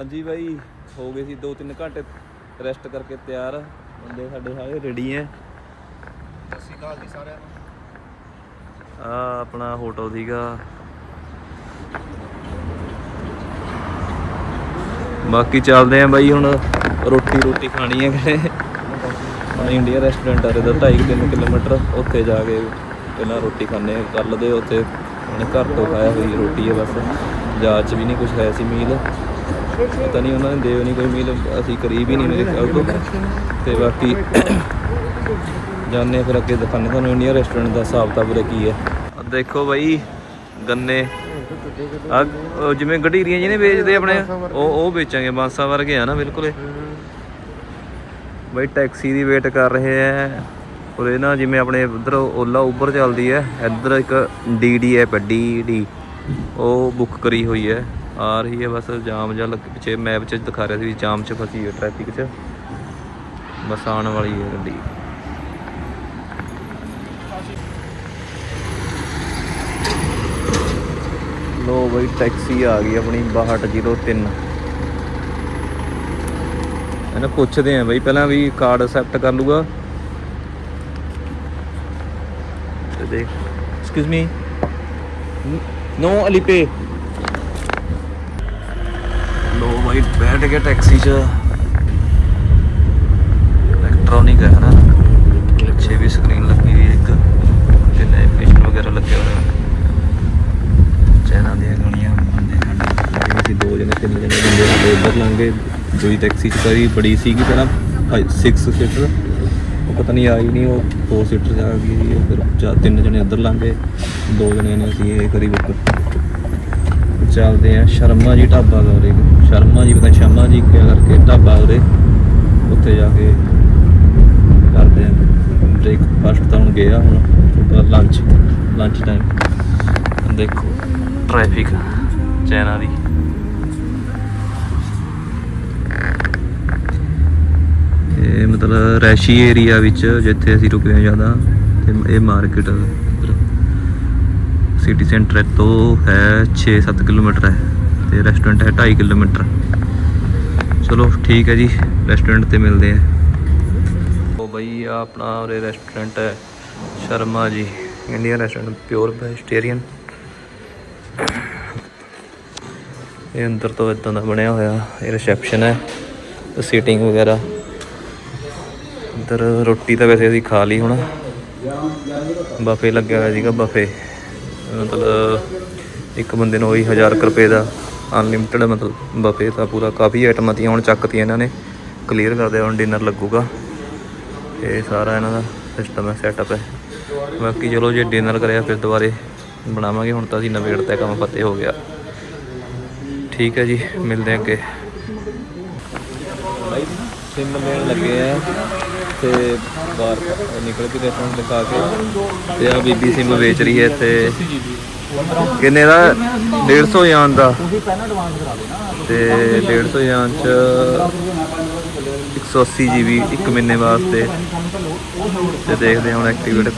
ਹਾਂਜੀ ਬਾਈ, ਹੋ ਗਏ ਸੀ 2-3 ਘੰਟੇ ਰੈਸਟ ਕਰਕੇ ਤਿਆਰ। ਬੰਦੇ ਸਾਡੇ ਸਾਰੇ ਰੈਡੀ ਐ। ਸਤਿ ਸ਼੍ਰੀ ਅਕਾਲ ਜੀ ਸਾਰਿਆਂ ਨੂੰ ਆ ਆਪਣਾ ਹੋਟਲ ਸੀਗਾ। ਬਾਕੀ ਚੱਲਦੇ ਆ ਬਾਈ ਹੁਣ ਰੋਟੀ ਰੋਟੀ ਖਾਣੀ ਹੈ ਕਿਤੇ ਆਪਣਾ ਇੰਡੀਆ ਰੈਸਟੋਰੈਂਟ ਆ ਰਿਹਾ 2.5 ਕਿਲੋਮੀਟਰ, ਉੱਥੇ ਜਾ ਕੇ ਪਹਿਲਾਂ ਰੋਟੀ ਖਾਣੇ ਆ ਕੱਲ ਦੇ ਉੱਥੇ। ਉਹਨੇ ਘਰ ਤੋਂ ਖਾਇਆ ਹੋਈ ਰੋਟੀ ਹੈ ਬਸ। ਜਹਾਜ਼ 'ਚ ਵੀ ਨਹੀਂ ਕੁਝ ਹੈ ਸੀ ਮੀਲ ਪਤਾ ਨਹੀਂ ਉਹਨਾਂ ਨੇ ਦੇਵ ਨਹੀਂ ਕੋਈ ਮੀਲ, ਅਸੀਂ ਕਰੀਬ ਹੀ ਨਹੀਂ ਮੇਰੇ ਖਿਆਲ ਤੋਂ। ਤੇ ਬਾਕੀ ਜਾਣੇ ਫਿਰ ਅੱਗੇ ਦਿਖਾਣੇ ਤੁਹਾਨੂੰ ਇੰਡੀਆ ਰੈਸਟੋਰੈਂਟ ਦਾ ਹਿਸਾਬ ਤਾਂ ਪੂਰਾ ਕੀ ਹੈ। ਦੇਖੋ ਬਾਈ, ਗੰਨੇ। ਆ ਜਿਵੇਂ ਗਢੀਰੀਆਂ ਜਿਹਨੇ ਵੇਚਦੇ ਆਪਣੇ, ਉਹ ਉਹ ਵੇਚਾਂਗੇ, ਬਾਂਸਾ ਵਰਗੇ ਆ ਨਾ, ਬਿਲਕੁਲ ਬਈ ਟੈਕਸੀ ਦੀ ਵੇਟ ਕਰ ਰਹੇ ਆ। ਔਰ ਇਹ ਨਾ ਜਿਵੇਂ ਆਪਣੇ ਉਧਰ ਓਲਾ ਉਬਰ ਚੱਲਦੀ ਹੈ, ਇੱਧਰ ਇੱਕ ਡੀਡੀ ਐਪ ਹੈ ਡੀਡੀ ਉਹ ਬੁੱਕ ਕਰੀ ਹੋਈ ਹੈ। ਆ ਰਹੀ ਹੈ ਬਸ ਜਾਮ ਜਾਂ ਲੱਗ ਪਿੱਛੇ ਮੈਪ 'ਚ ਦਿਖਾ ਰਿਹਾ ਸੀ ਜਾਮ 'ਚ ਫਸੀ ਹੈ ਟ੍ਰੈਫਿਕ 'ਚ। ਬਸ ਆਉਣ ਵਾਲੀ ਹੈ ਗੱਡੀ। ਲੋ ਬਈ ਟੈਕਸੀ ਆ ਗਈ ਆਪਣੀ 6203 ਇਹਨਾਂ ਪੁੱਛਦੇ ਆ ਬਈ, ਪਹਿਲਾਂ ਵੀ ਕਾਰਡ ਅਸੈਪਟ ਕਰ ਲੂਗਾ ਤੇ ਦੇਖ। ਐਕਸਕਿਊਜ਼ ਮੀ ਨੋ ਅਲੀਪੇ। ਲੋ ਬੈਠ ਕੇ ਟੈਕਸੀ 'ਚ ਇਲੈਕਟ੍ਰੋਨਿਕ ਹੈ ਨਾ। ਪਿੱਛੇ ਵੀ ਸਕਰੀਨ ਲੱਗੀ ਹੋਈ ਇੱਕ, ਤੇ ਨੈਵੀਗੇਸ਼ਨ ਵਗੈਰਾ ਲੱਗਿਆ ਹੋਇਆ ਚੈਨਾਂ ਦੀਆਂ ਗਣੀਆਂ ਬੰਦੇ ਸਾਡੇ ਅਸੀਂ ਦੋ ਜਣੇ, ਤਿੰਨ ਜਣੇ ਬੰਦੇ ਸਾਡੇ ਉੱਧਰ ਲੰਘੇ ਦੂਜੀ ਟੈਕਸੀ 'ਚ ਕਰੀ, ਬੜੀ ਸੀਗੀ ਪਹਿਲਾਂ 6 ਸੀਟਰ ਉਹ ਪਤਾ ਨਹੀਂ ਆਈ ਨਹੀਂ ਉਹ 4 ਸੀਟਰ ਜਾ ਗਈ ਫਿਰ ਚਾਰ, ਤਿੰਨ ਜਣੇ ਉੱਧਰ ਲੰਘੇ ਦੋ ਜਣੇ ਨੇ ਅਸੀਂ ਇਹ ਕਰੀ ਬੁੱਕ ਚੱਲਦੇ ਆ ਸ਼ਰਮਾ ਜੀ ਢਾਬਾ ਦਾ ਸ਼ਰਮਾ ਜੀ, ਪਤਾ ਸ਼ਰਮਾ ਜੀ ਕਿਆ ਕਰਕੇ ਢਾਬਾ ਉਰੇ ਉੱਥੇ ਜਾ ਕੇ ਕਰਦੇ ਆ। ਬ੍ਰੇਕਫਾਸਟ ਤਾਂ ਹੁਣ ਗਿਆ ਹੁਣ ਲੰਚ ਲੰਚ ਟਾਈਮ ਦੇਖੋ ਟ੍ਰੈਫਿਕ ਚੈਨਾ ਦੀ। ਇਹ ਮਤਲਬ ਰੈਸ਼ੀ ਏਰੀਆ ਵਿੱਚ ਜਿੱਥੇ ਅਸੀਂ ਰੁਕੇ ਹਾਂ ਜ਼ਿਆਦਾ, ਤੇ ਇਹ ਮਾਰਕੀਟ ਸਿਟੀ ਸੈਂਟਰ ਤੋਂ ਹੈ 6-7 ਕਿਲੋਮੀਟਰ ਹੈ। ਤੇ ਰੈਸਟੋਰੈਂਟ ਹੈ 2.5 ਕਿਲੋਮੀਟਰ। ਚਲੋ ਠੀਕ ਹੈ ਜੀ ਰੈਸਟੋਰੈਂਟ ਤੇ ਮਿਲਦੇ ਆ ਉਹ ਬਈ ਆ ਆਪਣਾ ਉਰੇ ਰੈਸਟੋਰੈਂਟ ਹੈ, Sharma ji. Indian restaurant pure vegetarian ਇਹ ਅੰਦਰ ਤੋਂ ਇਦਾਂ ਦਾ ਬਣਿਆ ਹੋਇਆ, ਇਹ ਰਿਸੈਪਸ਼ਨ ਹੈ ਸੀਟਿੰਗ ਵਗੈਰਾ। ਅੰਦਰ ਰੋਟੀ ਤਾਂ ਵੈਸੇ ਅਸੀਂ ਖਾ ਲਈ ਹੁਣ। ਬਫੇ ਲੱਗਿਆ ਹੋਇਆ ਸੀਗਾ ਬਫੇ ਮਤਲਬ ਇੱਕ ਬੰਦੇ ਨੂੰ ਉਹੀ 1000 ਕੁ ਰੁਪਏ ਦਾ ਅਨਲਿਮਿਟਡ ਮਤਲਬ ਬਫੇ ਤਾਂ ਪੂਰਾ ਕਾਫੀ ਆਈਟਮਾਂ ਤੀਆਂ ਹੁਣ ਚੱਕਤੀਆਂ ਇਹਨਾਂ ਨੇ। ਕਲੀਅਰ ਕਰਦੇ ਹੁਣ ਡਿਨਰ ਲੱਗੂਗਾ। ਇਹ ਸਾਰਾ ਇਹਨਾਂ ਦਾ ਸਿਸਟਮ ਹੈ ਸੈਟਅਪ ਹੈ। ਬਾਕੀ ਚਲੋ ਜੇ ਡਿਨਰ ਕਰਿਆ ਫਿਰ ਦੁਬਾਰੇ ਬਣਾਵਾਂਗੇ, ਹੁਣ ਤਾਂ ਅਸੀਂ ਨਵੇੜਤਾ ਕੰਮ ਫਤਿਹ ਹੋ ਗਿਆ। ਠੀਕ ਹੈ ਜੀ, ਮਿਲਦੇ ਹਾਂ ਅੱਗੇ। ਭਾਈ ਸਿਮ ਲੈਣ ਲੱਗੇ ਆ ਤੇ ਬਾਹਰ ਨਿਕਲ ਕੇ ਰੈਸਟੋਰੈਂਟ ਦਿਖਾ ਕੇ। ਤੇ ਆ ਬੀਬੀ ਸਿਮ ਵੇਚ ਰਹੀ ਹੈ ਤੇ ਕਿੰਨੇ ਦਾ? 150 ਯਾਨ ਦਾ। ਤੇ 150 ਯਾਨ ਚ 180 GB ਇੱਕ ਮਹੀਨੇ ਵਾਸਤੇ। ਤੇ ਦੇਖਦੇ ਹੁਣ ਐਕਟੀਵੇਟ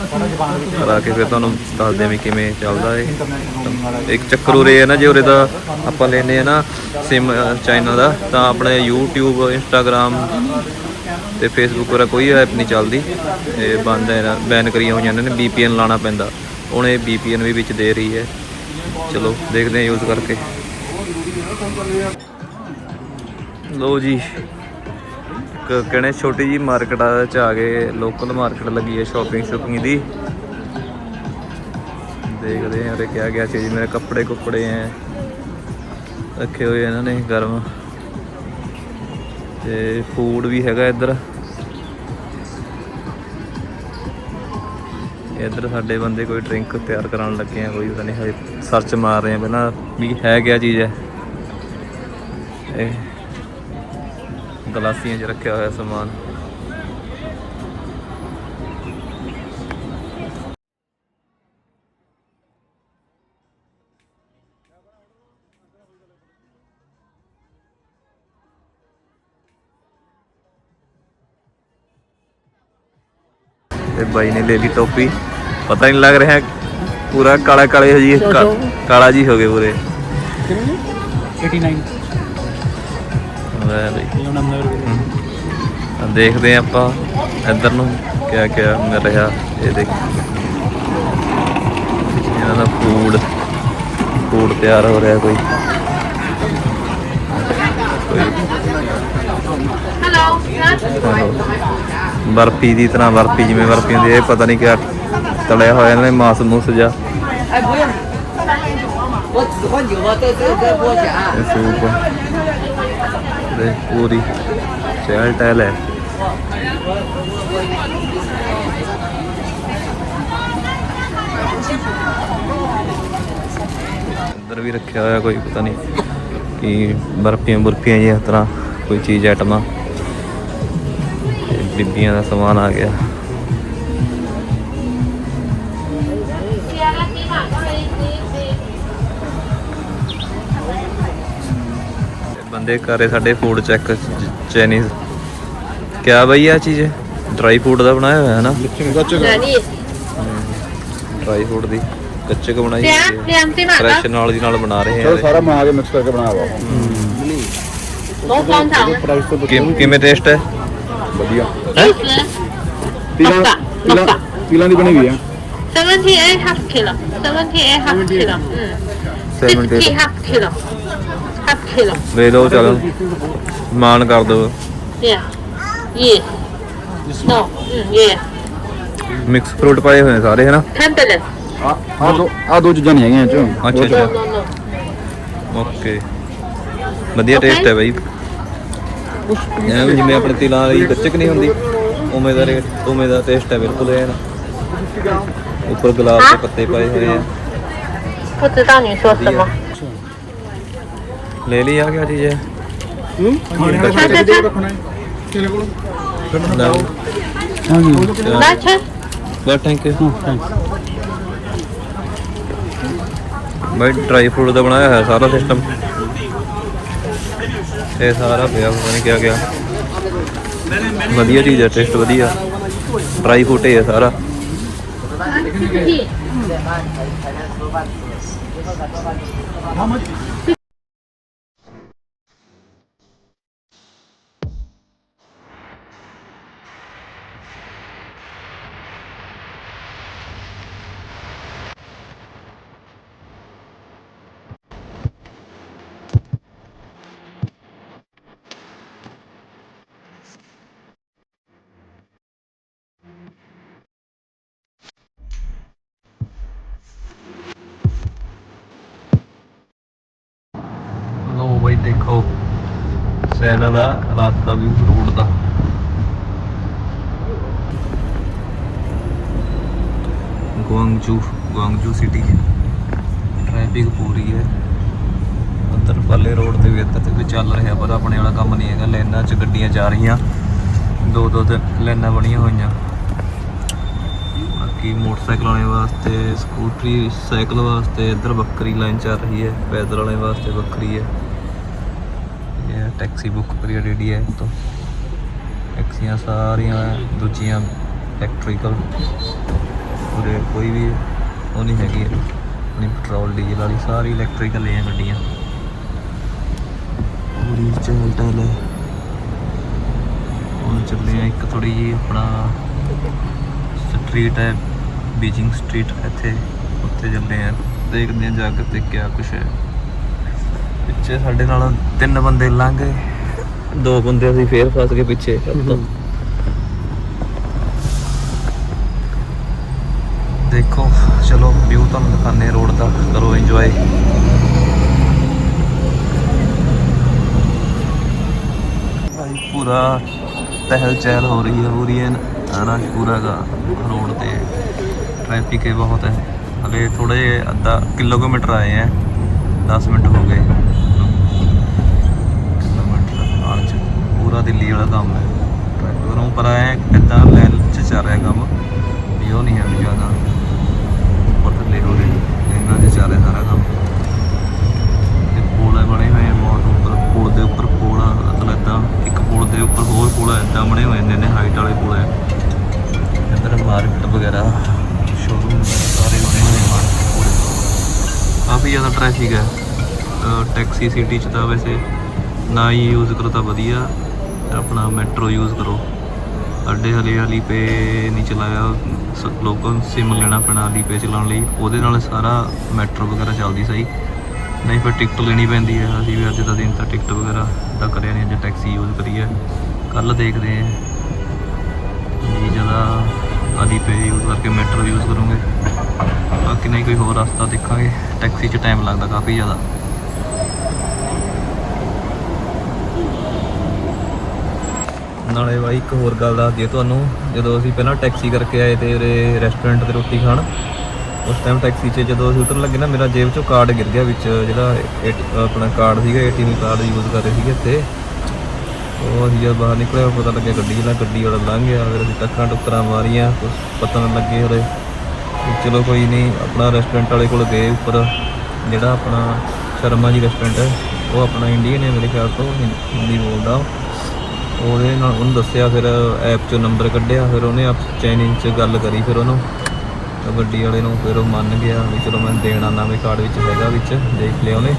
ਕਰਾ ਕੇ ਫਿਰ ਤੁਹਾਨੂੰ ਦੱਸਦੇ ਵੀ ਕਿਵੇਂ ਚੱਲਦਾ ਏ ਇੱਕ ਚੱਕਰ ਉਰੇ ਹੈ ਨਾ, ਜੇ ਉਰੇ ਦਾ ਆਪਾਂ ਲੈਨੇ ਆ ਨਾ ਸਿਮ ਚਾਈਨਾ ਦਾ, ਤਾਂ ਆਪਣੇ YouTube, Instagram ਤੇ Facebook ਵਗੈਰਾ ਕੋਈ ਐਪ ਨਹੀਂ ਚੱਲਦੀ। ਇਹ ਬੰਦ ਹੈ ਬੈਨ ਕਰੀਆਂ ਹੋਈਆਂ ਇਹਨਾਂ ਨੇ VPN ਲਾਣਾ ਪੈਂਦਾ। ਹੁਣ ਇਹ VPN ਵੀ ਵਿੱਚ ਦੇ ਰਹੀ ਹੈ। ਚਲੋ, ਦੇਖਦੇ ਹਾਂ ਯੂਜ਼ ਕਰਕੇ। ਲੋ ਜੀ, ਇੱਕ ਕਹਿੰਦੇ ਛੋਟੀ ਜੀ ਮਾਰਕੀਟ ਆ ਚ ਆ ਗਏ ਲੋਕਲ ਮਾਰਕੀਟ ਲੱਗੀ ਹੈ ਸ਼ਾਪਿੰਗ ਸ਼ੁਪਿੰਗ ਦੀ। ਦੇਖਦੇ ਹਾਂ ਉਰੇ ਕਿਆ ਗਿਆ ਚੀਜ਼, ਮੇਰੇ ਕੱਪੜੇ ਕੁੱਪੜੇ ਐ ਰੱਖੇ ਹੋਏ ਇਹਨਾਂ ਨੇ ਗਰਮ। ਤੇ ਫੂਡ ਵੀ ਹੈਗਾ ਇੱਧਰ। ਇੱਧਰ ਸਾਡੇ ਬੰਦੇ ਕੋਈ ਡਰਿੰਕ ਤਿਆਰ ਕਰਾਉਣ ਲੱਗੇ ਆ, ਕੋਈ ਪਤਾ ਨਹੀਂ ਹਜੇ ਸਰਚ ਮਾਰ ਰਹੇ ਆ, ਪਹਿਲਾਂ ਵੀ ਹੈ ਕਿਆ ਚੀਜ਼ ਹੈ। ਇਹ ਗਲਾਸੀਆਂ 'ਚ ਰੱਖਿਆ ਹੋਇਆ ਸਮਾਨ। ਤੇ ਬਾਈ ਨੇ ਲੈ ਲਈ ਟੋਪੀ। ਪਤਾ ਨਹੀਂ ਲੱਗ ਰਿਹਾ ਪੂਰਾ ਕਾਲਾ ਕਾਲੇ ਹੋ ਜੀ ਕਾਲਾ ਜੀ ਹੋ ਗਏ ਪੂਰੇ। 89 ਆਉਂਦਾ ਹੈ ਬਈ। ਦੇਖਦੇ ਹਾਂ ਆਪਾਂ ਇੱਧਰ ਨੂੰ ਕਿਆ ਕਿਆ ਮਿਲ ਰਿਹਾ। ਇਹ ਦੇਖ। ਇਹਨਾਂ ਦਾ ਫੂਡ ਫੂਡ ਤਿਆਰ ਹੋ ਰਿਹਾ ਕੋਈ। Hello. ਬਰਫੀ ਦੀ ਤਰ੍ਹਾਂ ਬਰਫੀ ਜਿਵੇਂ ਬਰਫੀ ਹੁੰਦੀ ਹੈ ਇਹ ਪਤਾ ਨਹੀਂ ਕਿਆ ਤਲਿਆ ਹੋਇਆ ਇਹਨਾਂ ਨੇ ਮਾਸ ਮੂਸ ਜਾ ਸੂਪ ਦੇ ਪੂਰੀ ਚਹਿਲ ਟਹਿਲ ਹੈ ਅੰਦਰ ਵੀ ਰੱਖਿਆ ਹੋਇਆ ਕੋਈ ਪਤਾ ਨਹੀਂ ਕਿ ਬਰਫੀਆਂ ਬਰਫੀਆਂ ਜਿਹਾ ਤਰ੍ਹਾਂ ਕੋਈ ਚੀਜ਼ ਆਈਟਮਾਂ ਬੀਬੀਆਂ ਦਾ ਸਮਾਨ ਆ ਗਿਆ ਬੰਦੇ ਕਰ ਸਾਡੇ ਫੂਡ ਚੈੱਕ ਚਾਈਨੀਜ਼ ਕਿਆ ਬਈ ਆ ਚੀਜ਼ ਡਰਾਈ ਫੂਡ ਦਾ ਬਣਾਇਆ ਹੋਇਆ ਹੈ ਨਾ? ਡਰਾਈ ਫੂਡ ਦੀ ਕੱਚੇ ਕੋ ਬਣਾਈ apa? ਫਰੈਸ਼ ਨਾਲ ਦੀ ਨਾਲ ਬਣਾ ਰਹੇ ਆ ਸਾਰਾ ਬਣਾ ਕੇ ਮਿਕਸ ਕਰਕੇ ਬਣਾ ਵਾ Mau kontang. ਪ੍ਰਾਈਸ ਤੋਂ ਕਿ- ਕਿਵੇਂ ਟੇਸਟ ਹੈ ਵਧੀਆ ਤਿਲਾਂ ਤਿਲਾਂ. ਤਿਲਾਂ ਦੀ ਬਣੀ ਹੋਈ ਆ half kilo. Seventy eight half kilo. Mm. 70 Sixty half kilo. Half kilo. ਲੈ ਲਓ ਚਲੋ ਮਾਨ ਕਰ ਦਿਓ Yeah. Yes. No. Mm, yeah. Mix fruit ਪਾਏ ਹੋਏ ਨੇ ਸਾਰੇ ਹੈ ਨਾ Cantaloupe. ਆ ਆ ਦੋ ਆ ਦੋ ਚੀਜ਼ਾਂ ਨਹੀਂ ਹੈਗੀਆਂ ਇਹ ਚ ਅੱਛਾ No, ਅੱਛਾ no, no. ਓਕੇ ਵਧੀਆ Okay. ਟੇਸਟ ਹੈ ਬਾਈ ਐਵੇਂ ਵੀ ਜਿਵੇਂ ਆਪਣੇ ਤਿਲਾਂ ਵਾਲੀ ਕੱਚਕ ਨਹੀਂ ਹੁੰਦੀ ਉਵੇਂ ਦਾ ਰੇ- ਉਵੇਂ ਦਾ ਟੇਸਟ ਹੈ ਬਿਲਕੁਲ ਇਹ ਨਾ ਉੱਪਰ ਗੁਲਾਬ ਦੇ ਪੱਤੇ ਪਾਏ ਹੋਏ ਆ 不知道你说什么。 ਲੈ ਲਈ ਆ ਕਿਆ ਚੀਜ਼ ਹੈ ਹੂੰ? ਖਾਣੇ ਰੱਖਣਾ? ਹੈ ਤੇਰੇ ਕੋਲ? ਫਿਰ ਮੈਨੂੰ ਲਓ। ਹਾਂਜੀ। ਬਸ ਬਸ ਥੈਂਕ ਯੂ ਬਾਈ ਡਰਾਈ ਫਰੂਟ ਦਾ ਬਣਾਇਆ ਹੋਇਆ ਸਾਰਾ ਸਿਸਟਮ ਇਹ ਸਾਰਾ ਪਿਆ ਪਤਾ ਨਹੀਂ ਕਿਆ ਗਿਆ। ਵਧੀਆ ਚੀਜ਼ ਹੈ ਟੇਸਟ ਵਧੀਆ। ਡਰਾਈ ਫਰੂਟ ਹੈ ਸਾਰਾ How much? ਦੇਖੋ। ਸੈਨਾ ਦਾ ਰਾਸਤਾ ਵੀ ਰੋਡ ਦਾ। ਗੁਆਂਗਜੂ ਗੁਆਂਗਜੂ ਸਿਟੀ ਟ੍ਰੈਫਿਕ ਪੂਰੀ ਹੈ। ਉੱਧਰ ਪੱਲੇ ਰੋਡ ਤੇ ਵੀ ਇੱਧਰ ਤੇ ਵੀ ਚੱਲ ਰਿਹਾ, ਪਰ ਆਪਣੇ ਵਾਲਾ ਕੰਮ ਨਹੀਂ ਹੈਗਾ। ਲਾਈਨਾਂ 'ਚ ਗੱਡੀਆਂ ਜਾ ਰਹੀਆਂ। ਦੋ ਦੋ ਤੇ ਲਾਈਨਾਂ ਬਣੀਆਂ ਹੋਈਆਂ। ਬਾਕੀ ਮੋਟਰਸਾਈਕਲ ਵਾਲੇ ਵਾਸਤੇ, ਸਕੂਟਰੀ, ਸਾਈਕਲ ਵਾਸਤੇ ਇੱਧਰ ਵੱਖਰੀ ਲਾਈਨ ਚੱਲ ਰਹੀ ਹੈ। ਪੈਦਲ ਵਾਲੇ ਵਾਸਤੇ ਵੱਖਰੀ ਹੈ। ਇਹ ਟੈਕਸੀ ਬੁੱਕ ਕਰੀ ਰੈਡੀ ਹੈ ਤੋਂ। ਟੈਕਸੀਆਂ ਸਾਰੀਆਂ, ਦੂਜੀਆਂ ਇਲੈਕਟ੍ਰੀਕਲ ਪੂਰੇ ਕੋਈ ਵੀ ਉਹ ਨਹੀਂ ਹੈਗੀ। ਨਹੀਂ ਪੈਟਰੋਲ ਡੀਜ਼ਲ ਵਾਲੀ ਸਾਰੀ ਇਲੈਕਟ੍ਰੀਕਲ ਹੈ ਗੱਡੀਆਂ। ਪੂਰੀ ਚਹਿਲ ਟਹਿਲ ਹੈ ਹੁਣ ਚੱਲੇ ਆ ਇੱਕ ਥੋੜੀ ਜੀ ਆਪਣਾ ਸਟਰੀਟ ਹੈ ਬੀਜਿੰਗ ਸਟਰੀਟ ਇੱਥੇ। ਉੱਥੇ ਚੱਲੇ ਆ ਦੇਖਦੇ ਆ ਜਾ ਕੇ ਤੇ ਕਿਆ ਕੁਛ ਹੈ। ਪਿੱਛੇ ਸਾਡੇ ਨਾਲ ਤਿੰਨ ਬੰਦੇ ਲੰਘ ਗਏ। ਦੋ ਬੰਦੇ ਅਸੀਂ ਫੇਰ ਫਸ ਗਏ ਪਿੱਛੇ ਦੇਖੋ ਚਲੋ ਵਿਊ ਤੁਹਾਨੂੰ ਦਿਖਾਣੇ ਰੋਡ ਦਾ। ਕਰੋ ਇੰਜੋਏ ਭਾਈ ਪੂਰਾ ਟਹਿਲ ਚਹਿਲ ਹੋ ਰਹੀ ਹੈ ਪੂਰੀ ਐਨ ਰਸ਼ ਪੂਰਾ ਦਾ ਰੋਡ ਤੇ। ਟ੍ਰੈਫਿਕ ਹੈ ਬਹੁਤ ਹੈ। ਹਲੇ ਥੋੜੇ ਅੱਧਾ ਕਿਲੋਮੀਟਰ ਆਏ ਹੈ 10 ਮਿੰਟ ਹੋ ਗਏ। ਪੂਰਾ ਦਿੱਲੀ ਵਾਲਾ ਕੰਮ ਹੈ। ਟ੍ਰੈਫਿਕ ਨੂੰ ਪਰ ਆਏ ਇਦਾਂ ਲੈਨ ਚ ਚੱਲ ਰਿਹਾ ਕੰਮ, ਵੀ ਉਹ ਨਹੀਂ ਹੈ ਵੀ ਜ਼ਿਆਦਾ। ਉੱਪਰ ਥੱਲੇ ਹੋ ਰਹੀ ਇਹਨਾਂ ਚ ਚੱਲ ਰਿਹਾ ਸਾਰਾ ਕੰਮ। ਤੇ ਪੁਲ ਬਣੇ ਹੋਏ ਬਹੁਤ ਉੱਪਰ, ਪੁਲ ਦੇ ਉੱਪਰ ਪੁਲ ਮਤਲਬ ਏਦਾਂ ਇੱਕ ਪੁਲ ਦੇ ਉੱਪਰ ਹੋਰ ਪੁਲ ਏਦਾਂ ਬਣੇ ਹੋਏ ਨੇ ਨੇ ਹਾਈਟ ਵਾਲੇ ਪੁਲ ਹੈ। ਇੱਧਰ ਮਾਰਕੀਟ ਵਗੈਰਾ ਸ਼ੋਰੂਮ ਸਾਰੇ ਬਣੇ ਹੋਏ ਮਾਰਕੀਟ ਪੂਰੇ ਕਾਫੀ ਜ਼ਿਆਦਾ ਟ੍ਰੈਫਿਕ ਹੈ। ਟੈਕਸੀ ਸਿਟੀ ਚ ਤਾਂ ਵੈਸੇ ਨਾ ਹੀ ਯੂਜ਼ ਕਰੋ ਤਾਂ ਵਧੀਆ। ਆਪਣਾ ਮੈਟਰੋ ਯੂਜ਼ ਕਰੋ। ਸਾਡੇ ਹਲੇ ਅਲੀ ਪੇ ਨਹੀਂ ਚਲਾਇਆ। ਸ- ਲੋਕਾਂ ਨੂੰ ਸਿਮ ਲੈਣਾ ਪੈਣਾ ਅਲੀ ਪੇ ਚਲਾਉਣ ਲਈ। ਉਹਦੇ ਨਾਲ ਸਾਰਾ ਮੈਟਰੋ ਵਗੈਰਾ ਚੱਲਦੀ ਸਹੀ। ਨਹੀਂ ਫਿਰ ਟਿਕਟ ਲੈਣੀ ਪੈਂਦੀ ਹੈ। ਅਸੀਂ ਵੀ ਅੱਜ ਦਾ ਦਿਨ ਤਾਂ ਟਿਕਟ ਵਗੈਰਾ ਦਾ ਕਰਿਆ ਨਹੀਂ। ਅੱਜ ਟੈਕਸੀ ਯੂਜ਼ ਕਰੀ ਹੈ। ਕੱਲ ਦੇਖਦੇ ਹਾਂ। ਵੀ ਜਦਾ ਅਲੀ ਪੇ ਯੂਜ਼ ਕਰਕੇ ਮੈਟਰੋ ਯੂਜ਼ ਕਰੂੰਗੇ। ਬਾਕੀ ਨਹੀਂ ਕੋਈ ਹੋਰ ਰਸਤਾ ਦੇਖਾਂਗੇ। ਟੈਕਸੀ 'ਚ ਟਾਈਮ ਲੱਗਦਾ ਕਾਫੀ ਜ਼ਿਆਦਾ। ਨਾਲੇ ਬਾਈ ਇੱਕ ਹੋਰ ਗੱਲ ਦੱਸ ਦਈਏ ਤੁਹਾਨੂੰ, ਜਦੋਂ ਅਸੀਂ ਪਹਿਲਾਂ ਟੈਕਸੀ ਕਰਕੇ ਆਏ ਤੇ ਉਰੇ ਰੈਸਟੋਰੈਂਟ ਤੇ ਰੋਟੀ ਖਾਣ, ਉਸ ਟਾਈਮ ਟੈਕਸੀ 'ਚ ਜਦੋਂ ਅਸੀਂ ਉਤਰਨ ਲੱਗੇ ਨਾ, ਮੇਰਾ ਜੇਬ 'ਚੋਂ ਕਾਰਡ ਗਿਰ ਗਿਆ ਵਿੱਚ, ਜਿਹੜਾ ਏ- ਆਪਣਾ ਕਾਰਡ ਸੀਗਾ ਏਟੀਐਮ ਕਾਰਡ ਯੂਜ਼ ਕਰ ਰਹੇ ਸੀਗੇ ਇੱਥੇ। ਉਹ ਅਸੀਂ ਜਦ ਬਾਹਰ ਨਿਕਲਿਆ ਪਤਾ ਲੱਗਿਆ ਗੱਡੀ ਜਿਹੜਾ ਗੱਡੀ ਵਾਲਾ ਲੰਘ ਗਿਆ, ਫਿਰ ਅਸੀਂ ਟੱਕਰਾਂ ਟੁੱਕਰਾਂ ਮਾਰੀਆਂ, ਕੁਛ ਪਤਾ ਨਾ ਲੱਗੇ ਉਰੇ। ਚਲੋ ਕੋਈ ਨਹੀਂ ਆਪਣਾ ਰੈਸਟੋਰੈਂਟ ਵਾਲੇ ਕੋਲ ਗਏ ਉੱਪਰ, ਜਿਹੜਾ ਆਪਣਾ ਸ਼ਰਮਾ ਜੀ ਰੈਸਟੋਰੈਂਟ ਹੈ, ਉਹ ਆਪਣਾ ਇੰਡੀਅਨ ਹੈ ਮੇਰੇ ਖਿਆਲ ਤੋਂ, ਹਿੰ- ਹਿੰਦੀ ਬੋਲਦਾ ਉਹ। ਉਹਦੇ ਨਾਲ ਉਹਨੂੰ ਦੱਸਿਆ, ਫਿਰ ਐਪ 'ਚੋਂ ਨੰਬਰ ਕੱਢਿਆ, ਫਿਰ ਉਹਨੇ ਆਪ ਚਾਈਨੀਜ਼ 'ਚ ਗੱਲ ਕਰੀ ਫਿਰ ਉਹਨੂੰ। ਤਾਂ ਗੱਡੀ ਵਾਲੇ ਨੂੰ ਫਿਰ ਉਹ ਮੰਨ ਗਿਆ ਵੀ ਚਲੋ ਮੈਂ ਦੇਣ ਆਨਾ ਵੀ ਕਾਰਡ ਵਿੱਚ ਹੈਗਾ ਵਿੱਚ, ਦੇਖ ਲਿਆ ਉਹਨੇ।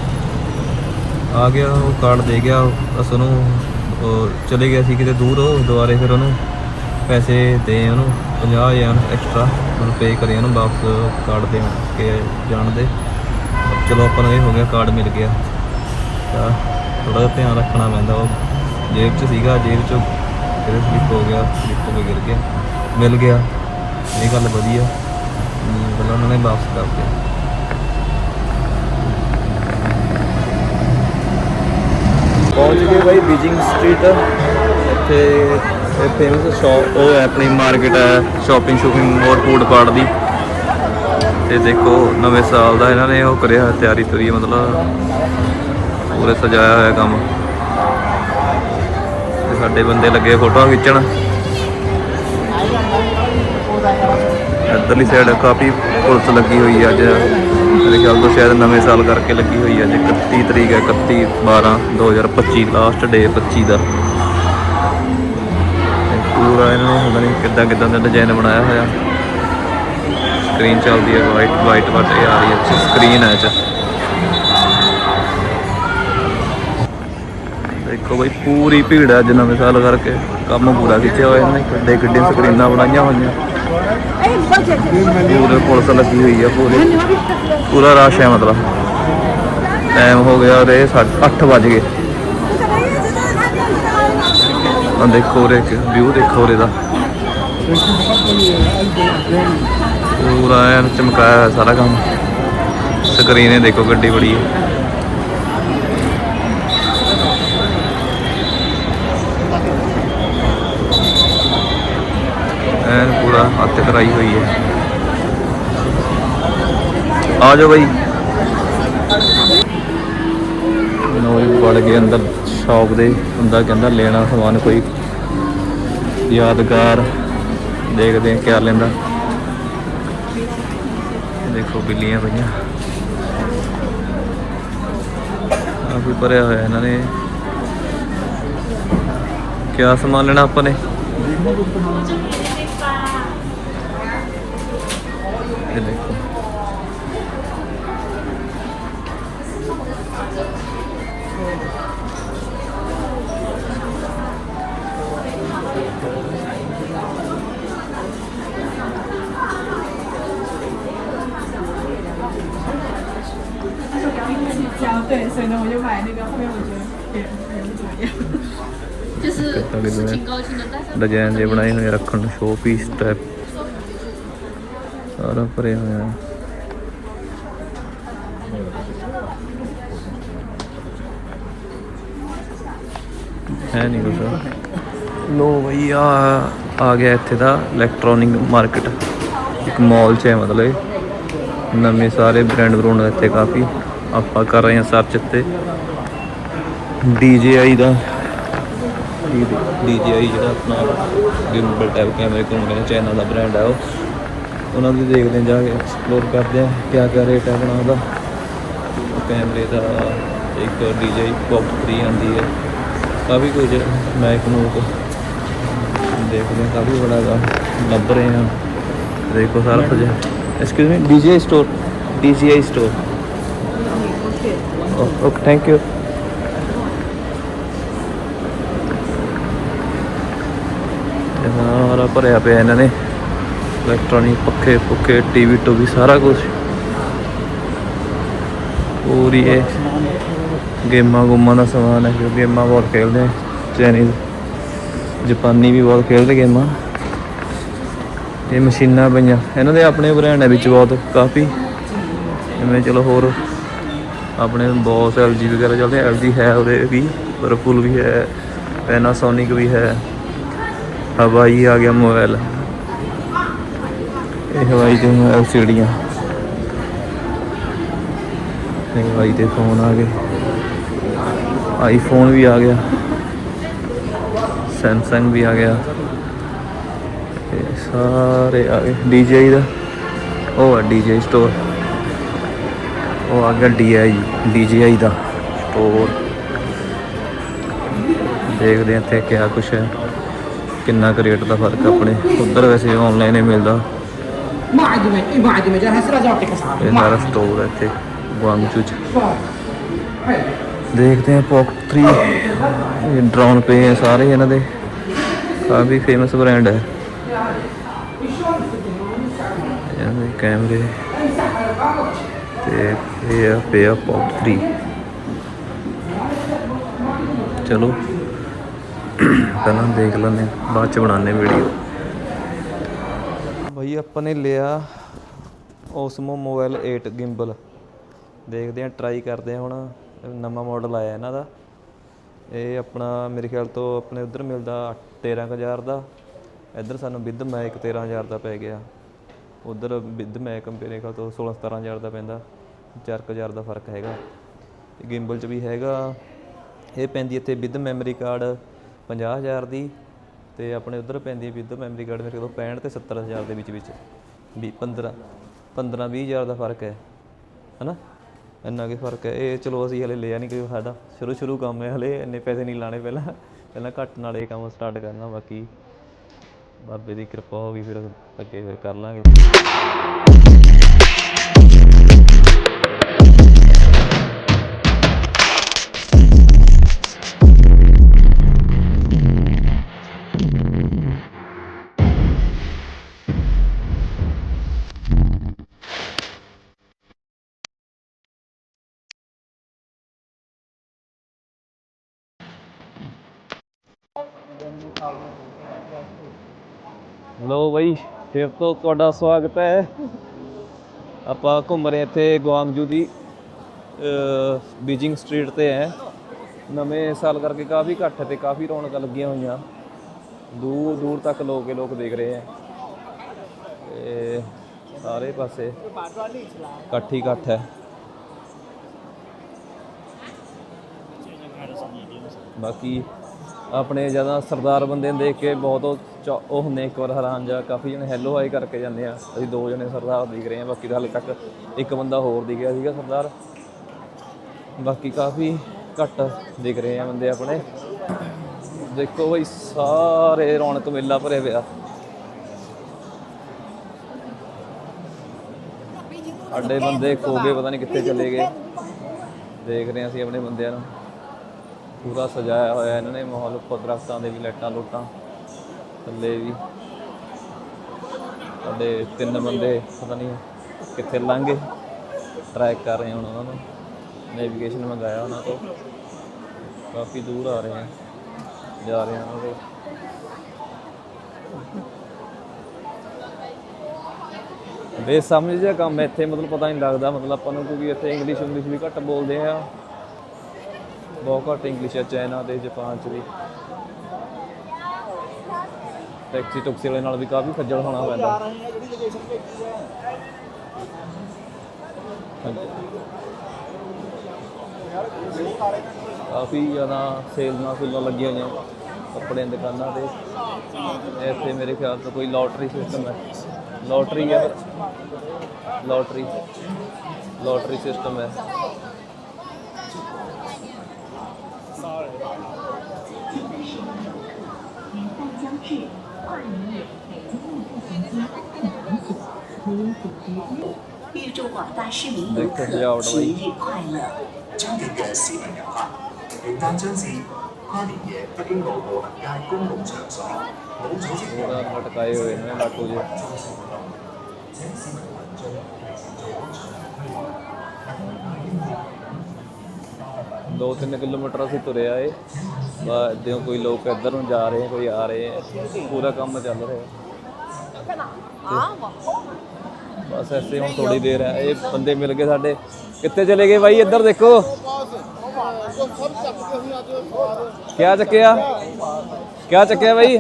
ਆ ਗਿਆ, ਉਹ ਕਾਰਡ ਦੇ ਗਿਆ, ਬਸ ਉਹਨੂੰ ਚਲੇ ਗਿਆ ਸੀ ਕਿਤੇ ਦੂਰ, ਉਹ ਦੁਬਾਰੇ ਫਿਰ ਉਹਨੂੰ ਪੈਸੇ ਦੇ ਉਹਨੂੰ 50000 ਐਕਸਟਰਾ ਉਹਨੂੰ ਪੇ ਕਰੇ ਉਹਨੂੰ ਵਾਪਸ ਕਾਰਡ ਦੇ ਕੇ ਜਾਣ ਦੇ। ਚਲੋ ਆਪਾਂ ਨੂੰ ਇਹ ਹੋ ਗਿਆ, ਕਾਰਡ ਮਿਲ ਗਿਆ। ਤਾਂ ਥੋੜਾ ਜਿਹਾ ਧਿਆਨ ਰੱਖਣਾ ਪੈਂਦਾ ਉਹ। ਜੇਬ 'ਚ ਸੀਗਾ, ਜੇਬ 'ਚੋਂ ਕਿਤੇ ਸਲਿੱਪ ਹੋ ਗਿਆ ਸਲਿੱਪ ਹੋ ਕੇ ਗਿਰ ਗਿਆ, ਮਿਲ ਗਿਆ। ਇਹ ਗੱਲ ਵਧੀਆ। ਪਹਿਲਾਂ ਉਹਨਾਂ ਨੇ ਵਾਪਸ ਕਰ ਦਿੱਤਾ। ਪਹੁੰਚ ਗਏ ਬਾਈ ਬੀਜਿੰਗ ਸਟਰੀਟ। ਇੱਥੇ ਇਹ ਫੇਮਸ ਸ਼ਾਪ ਉਹ ਹੈ ਆਪਣੀ ਮਾਰਕੀਟ ਹੈ ਸ਼ਾਪਿੰਗ ਸ਼ੂਪਿੰਗ ਹੋਰ ਫੂਡ ਪਾਰਟ ਦੀ। ਤੇ ਦੇਖੋ, ਨਵੇਂ ਸਾਲ ਦਾ ਇਹਨਾਂ ਨੇ ਉਹ ਕਰਿਆ ਹੋਇਆ ਤਿਆਰੀ ਤਰੀ ਮਤਲਬ ਪੂਰੇ ਸਜਾਇਆ ਹੋਇਆ ਕੰਮ। ਸਾਡੇ ਬੰਦੇ ਲੱਗੇ ਫੋਟੋਆਂ ਖਿੱਚਣ। ਇੱਧਰਲੀ ਸਾਈਡ ਕਾਫੀ ਪੁਲਿਸ ਲੱਗੀ ਹੋਈ ਹੈ ਅੱਜ। ਮੇਰੇ ਖਿਆਲ ਤੋਂ ਸ਼ਾਇਦ ਨਵੇਂ ਸਾਲ ਕਰਕੇ ਲੱਗੀ ਹੋਈ ਹੈ ਅੱਜ। 31 ਤਰੀਕ ਹੈ 31 12 2025 ਲਾਸਟ ਡੇ 25 ਦਾ। ਪੂਰਾ ਇਹਨਾਂ ਨੇ ਪਤਾ ਨਹੀਂ ਕਿੱਦਾਂ ਕਿੱਦਾਂ ਦਾ ਡਿਜ਼ਾਈਨ ਬਣਾਇਆ ਹੋਇਆ। ਸਕਰੀਨ ਚੱਲਦੀ ਹੈ ਵਾਈਟ ਵਾਈਟ ਵਾਟ ਇਹ ਆ ਰਹੀ ਹੈ ਸਕਰੀਨ ਹੈ 'ਚ। ਦੇਖੋ ਬਈ, ਪੂਰੀ ਭੀੜ ਹੈ ਅੱਜ ਨਵੇਂ ਸਾਲ ਕਰਕੇ। ਕੰਮ ਪੂਰਾ ਕੀਤਾ ਹੋਇਆ ਇਹਨਾਂ ਨੇ ਕਿੱਡੇ ਕਿੱਡੇ ਸਕਰੀਨਾਂ ਬਣਾਈਆਂ ਹੋਈਆਂ। ਪੂਰੇ ਪੁਲਿਸ ਲੱਗੀ ਹੋਈ ਆ ਪੂਰੇ। ਪੂਰਾ ਰਸ਼ ਹੈ ਮਤਲਬ। ਟਾਈਮ ਹੋ ਗਿਆ ਰੇ 8 ਵਜ ਗਏ। ਆ ਦੇਖੋ ਰੇ ਵਿਊ ਦੇਖੋ ਰੇ ਦਾ। ਪੂਰਾ ਐਨ ਚਮਕਾਇਆ ਹੋਇਆ ਸਾਰਾ ਕੰਮ। ਸਕਰੀਨੇ ਦੇਖੋ ਗੱਡੀ ਬੜੀ ਹੈ ਐਨ ਪੂਰਾ ਹੱਥ ਕਰਾਈ ਹੋਈ ਹੈ। ਆ ਜਾਓ ਬਾਈ। ਨੋਈ ਵੜ ਗਏ ਅੰਦਰ ਸ਼ਾਪ ਦੇ। ਹੁੰਦਾ ਕਹਿੰਦਾ ਲੈਣਾ ਸਮਾਨ ਕੋਈ। ਯਾਦਗਾਰ। ਦੇਖਦੇ ਹਾਂ ਕਿਆ ਲੈਂਦਾ। ਦੇਖੋ ਬਿੱਲੀਆਂ ਪਈਆਂ। ਆ ਵੀ ਭਰਿਆ ਹੋਇਆ ਇਹਨਾਂ ਨੇ। ਕਿਆ ਸਮਾਨ ਲੈਣਾ ਆਪਾਂ ਨੇ? ਤਾਂ ਕਿਦਾਂ ਡਿਜ਼ਾਈਨ ਜੇ ਬਣਾਏ ਹੋਏ ਰੱਖਣ ਨੂੰ ਸ਼ੋ ਪੀਸ ਟੈਪ ਸਾਰਾ ਭਰਿਆ ਹੋਇਆ ਹੈ। ਨਹੀਂ ਕੁਛ। ਲੋ ਬਈ, ਆ ਆ ਗਿਆ ਇੱਥੇ ਦਾ ਇਲੈਕਟ੍ਰੋਨਿਕ ਮਾਰਕੀਟ ਇੱਕ ਮਾਲ ਚ ਹੈ ਮਤਲਬ ਨਵੇਂ ਸਾਰੇ ਬ੍ਰਾਂਡ ਬਰੂਨ ਇੱਥੇ ਕਾਫੀ। ਆਪਾਂ ਕਰ ਰਹੇ ਹਾਂ ਸਰਚ ਤੇ DJI ਦਾ DJI ਜਿਹੜਾ ਆਪਣਾ ਗਿੰਬਲ ਟੈਪ ਕੈਮਰੇ ਘੁੰਮਦੇ ਨੇ ਚਾਈਨਾ ਦਾ ਬ੍ਰਾਂਡ ਹੈ ਉਹ। ਉਹਨਾਂ ਦੀ ਦੇਖਦੇ ਹਾਂ ਜਾ ਕੇ ਐਕਸਪਲੋਰ ਕਰਦੇ ਆ ਕਿਆ ਕਿਆ ਰੇਟ ਹੈ ਆਪਣਾ ਉਹਦਾ। ਕੈਮਰੇ ਦਾ ਇੱਕ DJI Pop 3 ਆਂਦੀ ਹੈ। ਕਾਫੀ ਕੁਝ ਮੈਕ ਨੂੰ ਦੇਖਦੇ ਹਾਂ ਕਾਫੀ ਬੜਾ ਗਾ ਲੱਭ ਰਹੇ ਹਾਂ। ਦੇਖੋ ਸਾਰਾ ਕੁਝ। Excuse me DJI store DJI store okay thank you ਸਾਰਾ ਭਰਿਆ ਪਿਆ ਇਹਨਾਂ ਨੇ। ਇਲੈਕਟ੍ਰੋਨਿਕ ਪੱਖੇ ਪੁੱਖੇ ਟੀਵੀ ਟੋਵੀ ਸਾਰਾ ਕੁਝ ਪੂਰੀ ਇਹ ਗੇਮਾਂ ਗੁੰਮਾਂ ਦਾ ਸਮਾਨ ਹੈ ਜੋ ਗੇਮਾਂ ਬਹੁਤ ਖੇਡਦੇ ਚਾਈਨੀਜ਼ ਜਾਪਾਨੀ ਵੀ ਬਹੁਤ ਖੇਡਦੇ ਗੇਮਾਂ। ਇਹ ਮਸ਼ੀਨਾਂ ਪਈਆਂ। ਇਹਨਾਂ ਦੇ ਆਪਣੇ ਬ੍ਰਾਂਡ ਹੈ ਵਿੱਚ ਬਹੁਤ, ਕਾਫੀ। ਜਿਵੇਂ ਚਲੋ ਹੋਰ ਆਪਣੇ ਬੋਸ LG ਵਗੈਰਾ ਚੱਲਦੇ LG ਹੈ ਉਹਦੇ ਵੀ ਵਰਪੂਲ ਵੀ ਹੈ ਪੈਨਾਸੋਨਿਕ ਵੀ ਹੈ। ਹਵਾਈ ਆ ਗਿਆ ਮੋਬਾਈਲ। ਇਹ ਹਵਾਈ ਦੇ LCDਆਂ ਇਹ ਹਵਾਈ ਦੇ ਫੋਨ ਆ ਗਏ। ਆਈਫੋਨ ਵੀ ਆ ਗਿਆ। ਸੈਮਸੰਗ ਵੀ ਆ ਗਿਆ। ਇਹ ਸਾਰੇ ਆ ਗਏ। DJI ਦਾ। ਉਹ ਹੈ DJI ਸਟੋਰ ਉਹ ਆ ਗਿਆ DJI DJI ਦਾ। ਸਟੋਰ ਦੇਖਦੇ ਹਾਂ ਇੱਥੇ ਕਿਆ ਕੁਛ ਹੈ। ਕਿੰਨਾ ਕੁ ਰੇਟ ਦਾ ਫਰਕ ਆਪਣੇ ਉਧਰ ਵੈਸੇ ਆਨਲਾਈਨ ਹੀ ਮਿਲਦਾ ما عجبك ايه ما عجبك انا هسه راجع اعطيك اسعار ਇਹ ਸਾਰਾ ਸਟੋਰ ਹੈ ਇੱਥੇ ਗੁਆਂਗਚੂ ਚ ਦੇਖਦੇ ਹਾਂ ਪੌਕ 3 ਇਹ ਡਰੋਨ ਪੇ ਹੈ ਸਾਰੇ ਇਹਨਾਂ ਦੇ ਕਾਫੀ ਫੇਮਸ ਬ੍ਰਾਂਡ ਹੈ ਇਹਨਾਂ ਦੇ ਕੈਮਰੇ ਤੇ ਇਹ ਆ ਪੇ ਆ ਪੌਕ 3 ਚਲੋ ਪਹਿਲਾਂ ਦੇਖ ਲੈਂਦੇ ਹਾਂ, ਬਾਅਦ ਚ ਬਣਾਉਂਦੇ ਵੀਡੀਓ ਭਾਈ ਆਪਾਂ ਨੇ ਲਿਆ ਓਸਮੋ ਮੋਬਾਈਲ 8 ਗਿੰਬਲ ਦੇਖਦੇ ਹਾਂ ਟਰਾਈ ਕਰਦੇ ਹਾਂ ਹੁਣ। ਨਵਾਂ ਮਾਡਲ ਆਇਆ ਇਹਨਾਂ ਦਾ। ਇਹ ਆਪਣਾ ਮੇਰੇ ਖਿਆਲ ਤੋਂ ਆਪਣੇ ਉਧਰ ਮਿਲਦਾ 13000 ਦਾ। ਇੱਧਰ ਸਾਨੂੰ ਵਿਦ ਮੈਕ 13000 ਦਾ ਪੈ ਗਿਆ। ਉਧਰ ਵਿਦ ਮੈਕ ਮੇਰੇ ਖਿਆਲ ਤੋਂ 16 17000 ਦਾ ਪੈਂਦਾ। 4000 ਦਾ ਫ਼ਰਕ ਹੈਗਾ। ਗਿੰਬਲ 'ਚ ਵੀ ਹੈਗਾ। ਇਹ ਪੈਂਦੀ ਇੱਥੇ ਵਿਦ ਮੈਮਰੀ ਕਾਰਡ 50000 ਦੀ ਤੇ ਆਪਣੇ ਉਧਰ ਪੈਂਦੀ ਹੈ ਵਿਦ ਮੈਮਰੀ ਕਾਰਡ ਮੇਰੇ ਕੋਲ 65 ਤੇ 70000 ਦੇ ਵਿੱਚ ਵਿੱਚ। ਵੀ 15 15 20000 ਦਾ ਫ਼ਰਕ ਹੈ, ਹਨਾ? ਇੰਨਾ ਕੀ ਫ਼ਰਕ ਹੈ। ਇਹ ਚਲੋ ਅਸੀਂ ਹਲੇ ਲਿਆ ਨਹੀਂ ਕਿਉਂ ਸਾਡਾ। ਸ਼ੁਰੂ ਸ਼ੁਰੂ ਕੰਮ ਹੈ ਹਲੇ, ਇੰਨੇ ਪੈਸੇ ਨਹੀਂ ਲਾਣੇ ਪਹਿਲਾਂ। ਪਹਿਲਾਂ ਘੱਟ ਨਾਲ ਇਹ ਕੰਮ ਸਟਾਰਟ ਕਰਨਾ, ਬਾਕੀ ਬਾਬੇ ਦੀ ਕਿਰਪਾ ਹੋ ਗਈ, ਫਿਰ ਅੱਗੇ ਫਿਰ ਕਰ ਲਾਂਗੇ। ਲੋ ਬਈ, ਫਿਰ ਤੋਂ ਤੁਹਾਡਾ ਸਵਾਗਤ ਹੈ। ਆਪਾਂ ਘੁੰਮ ਰਹੇ ਇੱਥੇ ਗੁਆਂਗਜੂ ਦੀ ਬੀਜਿੰਗ ਸਟਰੀਟ ਤੇ ਹੈ। ਨਵੇਂ ਸਾਲ ਕਰਕੇ ਕਾਫੀ ਘੱਟ ਤੇ ਕਾਫੀ ਰੌਣਕਾਂ ਲੱਗੀਆਂ ਹੋਈਆਂ। ਦੂਰ ਦੂਰ ਤੱਕ ਲੋਕ ਹੀ ਲੋਕ ਦੇਖ ਰਹੇ ਹੈ। ਤੇ ਸਾਰੇ ਪਾਸੇ ਇਕੱਠ ਹੀ ਇਕੱਠ ਹੈ। ਬਾਕੀ ਆਪਣੇ ਜ਼ਿਆਦਾ ਸਰਦਾਰ ਬੰਦੇ ਨੂੰ ਦੇਖ ਕੇ ਬਹੁਤ ਉਹ ਉਹ ਹੁੰਦੇ ਇੱਕ ਵਾਰ ਹੈਰਾਨ ਜਾ ਕਾਫੀ ਜਣੇ ਹੈਲੋ ਹਾਈ ਕਰਕੇ ਜਾਂਦੇ ਆ। ਅਸੀਂ ਦੋ ਜਣੇ ਸਰਦਾਰ ਦਿਖ ਰਹੇ ਆ, ਬਾਕੀ ਤਾਂ ਹਾਲੇ ਤੱਕ ਇੱਕ ਬੰਦਾ ਹੋਰ ਦਿਖਿਆ ਸੀਗਾ ਸਰਦਾਰ। ਬਾਕੀ ਕਾਫੀ ਘੱਟ ਦਿਖ ਰਹੇ ਆ ਬੰਦੇ ਆਪਣੇ। ਦੇਖੋ ਬਈ, ਸਾਰੇ ਰੌਣਕ ਮੇਲਾ ਭਰੇ ਪਿਆ। ਸਾਡੇ ਬੰਦੇ ਖੋ ਗਏ ਪਤਾ ਨਹੀਂ ਕਿੱਥੇ ਚਲੇ ਗਏ। ਦੇਖ ਰਹੇ ਹਾਂ ਅਸੀਂ ਆਪਣੇ ਬੰਦਿਆਂ ਨੂੰ। ਪੂਰਾ ਸਜਾਇਆ ਹੋਇਆ ਇਹਨਾਂ ਨੇ ਮਾਹੌਲ ਉੱਪਰ ਦਰਖਤਾਂ ਦੇ ਵੀ ਲਾਈਟਾਂ, ਲੂਟਾਂ। ਥੱਲੇ ਵੀ ਸਾਡੇ ਤਿੰਨ ਬੰਦੇ, ਪਤਾ ਨਹੀਂ ਕਿੱਥੇ ਲੰਘੇ। ਟਰੈਕ ਕਰ ਰਹੇ ਹੁਣ ਉਹਨਾਂ ਨੂੰ। ਨੈਵੀਗੇਸ਼ਨ ਮੰਗਾਇਆ ਉਹਨਾਂ ਤੋਂ। ਕਾਫੀ ਦੂਰ ਆ ਰਹੇ ਆ। ਜਾ ਰਹੇ ਆ ਉਹਨਾਂ ਦੇ ਬੇ ਸਮਝ ਜਿਹਾ ਕੰਮ ਇੱਥੇ, ਮਤਲਬ ਪਤਾ ਨਹੀਂ ਲੱਗਦਾ। ਮਤਲਬ ਆਪਾਂ ਨੂੰ ਕਿਉਂਕਿ ਇੱਥੇ ਇੰਗਲਿਸ਼ ਇੰਗਲਿਸ਼ ਵੀ ਘੱਟ ਬੋਲਦੇ ਆ। ਬਹੁਤ ਘੱਟ ਇੰਗਲਿਸ਼ ਹੈ ਚਾਈਨਾ ਤੇ ਜਾਪਾਨ ਚ ਵੀ। ਟੈਕਸੀ ਟੁਕਸੀ ਵਾਲੇ ਨਾਲ ਵੀ ਕਾਫੀ ਖੱਜਲ ਹੋਣਾ ਪੈਂਦਾ। ਹਾਂਜੀ। ਕਾਫੀ ਜ਼ਿਆਦਾ ਸੇਲਾਂ ਨਾਲ ਲੱਗੀਆਂ ਹੋਈਆਂ ਕੱਪੜਿਆਂ ਦੀਆਂ ਦੁਕਾਨਾਂ ਤੇ। ਇੱਥੇ ਮੇਰੇ ਖਿਆਲ ਤੋਂ ਕੋਈ ਲੋਟਰੀ ਸਿਸਟਮ ਹੈ। ਲੋਟਰੀ ਹੈ। ਲੋਟਰੀ ਲੋਟਰੀ ਸਿਸਟਮ ਹੈ। 预祝广大市民ਦੇਖੋ ਸਜਾਵਟ ਬਾਈ 节日快乐！张杰嘅视频游客，名单将至， ਪੂਰਾ ਲਟਕਾਏ ਹੋਏ ਨੇ ਲਾਟੂ ਜੇ ਦੋ ਤਿੰਨ ਕਿਲੋਮੀਟਰ ਅਸੀਂ ਤੁਰੇ ਆਏ ਬਸ ਇੱਦਾਂ ਕੋਈ ਲੋਕ ਇੱਧਰ ਨੂੰ ਜਾ ਰਹੇ ਕੋਈ ਆ ਰਹੇ ਪੂਰਾ ਕੰਮ ਚੱਲ ਰਿਹਾ। ਬਸ ਐਸੇ ਹੁਣ ਥੋੜੀ ਦੇਰ ਹੈ ਇਹ ਬੰਦੇ ਮਿਲ ਗਏ ਸਾਡੇ। ਕਿੱਥੇ ਚਲੇ ਗਏ ਬਾਈ? ਇੱਧਰ ਦੇਖੋ। ਕਿਆ ਚੱਕਿਆ? ਕਿਆ ਚੱਕਿਆ ਬਾਈ?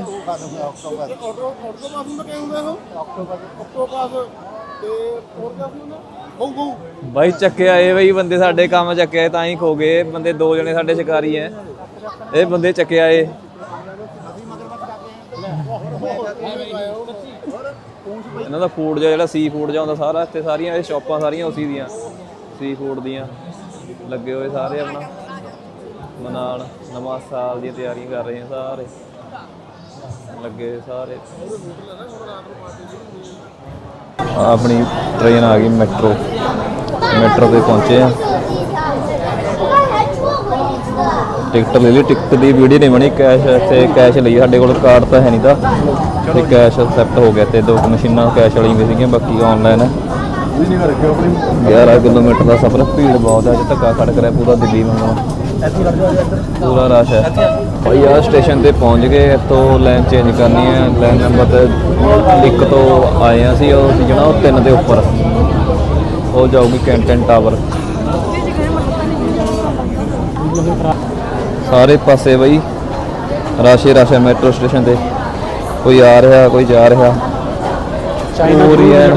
ਬਾਈ ਚੱਕਿਆ ਇਹ ਬਈ, ਬੰਦੇ ਸਾਡੇ ਕੰਮ ਚੱਕਿਆ ਤਾਂ ਹੀ ਖੋ ਗਏ। ਬੰਦੇ ਦੋ ਜਣੇ ਸਾਡੇ ਸ਼ਿਕਾਰੀ ਐ। ਇਹ ਬੰਦੇ ਚੱਕਿਆ ਏ ਇਹਨਾਂ ਦਾ ਫੂਡ ਜਿਹੜਾ ਸੀ ਫੂਡ ਜਿਹਾ ਸਾਰਾ, ਇੱਥੇ ਸਾਰੀਆਂ ਇਹ ਸ਼ਾਪਾਂ ਸਾਰੀਆਂ ਉਸੀ ਦੀਆਂ। ਸੀ ਫੂਡ ਦੀਆਂ। ਲੱਗੇ ਹੋਏ ਸਾਰੇ ਆਪਣਾ। ਮਨਾਣ ਨਵਾਂ ਸਾਲ ਦੀਆਂ ਤਿਆਰੀਆਂ ਕਰ ਰਹੇ ਆ ਸਾਰੇ। ਲੱਗੇ ਹੋਏ ਸਾਰੇ। ਆਪਣੀ ਟ੍ਰੇਨ ਆ ਗਈ ਮੈਟਰੋ ਮੈਟਰੋ ਤੇ ਪਹੁੰਚੇ ਆ। ਟਿਕਟ ਲੈ ਲਈ। ਟਿਕਟ ਦੀ ਵੀਡੀਓ ਨਹੀਂ ਬਣੀ। ਕੈਸ਼ ਇੱਥੇ ਕੈਸ਼ ਲਈ ਸਾਡੇ ਕੋਲ ਕਾਰਡ ਤਾਂ ਹੈ ਨਹੀਂ ਦਾ ਤੇ ਕੈਸ਼ ਐਕਸੈਪਟ ਹੋ ਗਿਆ ਤੇ ਦੋ ਕੁ ਮਸ਼ੀਨਾਂ ਕੈਸ਼ ਵਾਲੀਆਂ ਵੀ ਸੀਗੀਆਂ, ਬਾਕੀ ਆਨਲਾਈਨ ਹੈ 11 ਕਿਲੋਮੀਟਰ ਦਾ ਸਫ਼ਰ ਭੀੜ ਬਹੁਤ ਹੈ ਅੱਜ ਧੱਕਾ ਖੜਕ ਰਿਹਾ ਪੂਰਾ ਦਿੱਲੀ ਵਾਂਗੂ। ਪੂਰਾ ਰਸ਼ ਹੈ ਭਾਈ ਆ ਸਟੇਸ਼ਨ ਤੇ ਪਹੁੰਚ ਗਏ, ਇੱਥੋਂ ਲਾਈਨ ਚੇਂਜ ਕਰਨੀ ਹੈ ਲਾਈਨ ਨੰਬਰ ਤੇ ਲਿਕ ਤੋਂ ਆਏ ਆ ਅਸੀਂ, ਉਹ ਜਿਹੜਾ ਉਹ ਤਿੰਨ ਦੇ ਉੱਪਰ। ਉਹ ਜਾਊਗੀ ਕੈਂਟਨ ਟਾਵਰ। ਸਾਰੇ ਪਾਸੇ ਬਈ, ਰਸ਼ ਹੀ ਰਸ਼ ਹੈ ਮੈਟਰੋ ਸਟੇਸ਼ਨ ਤੇ। ਕੋਈ ਆ ਰਿਹਾ, ਕੋਈ ਜਾ ਰਿਹਾ। ਚਾਈਨਾ ਹੋ ਰਹੀ ਹੈ।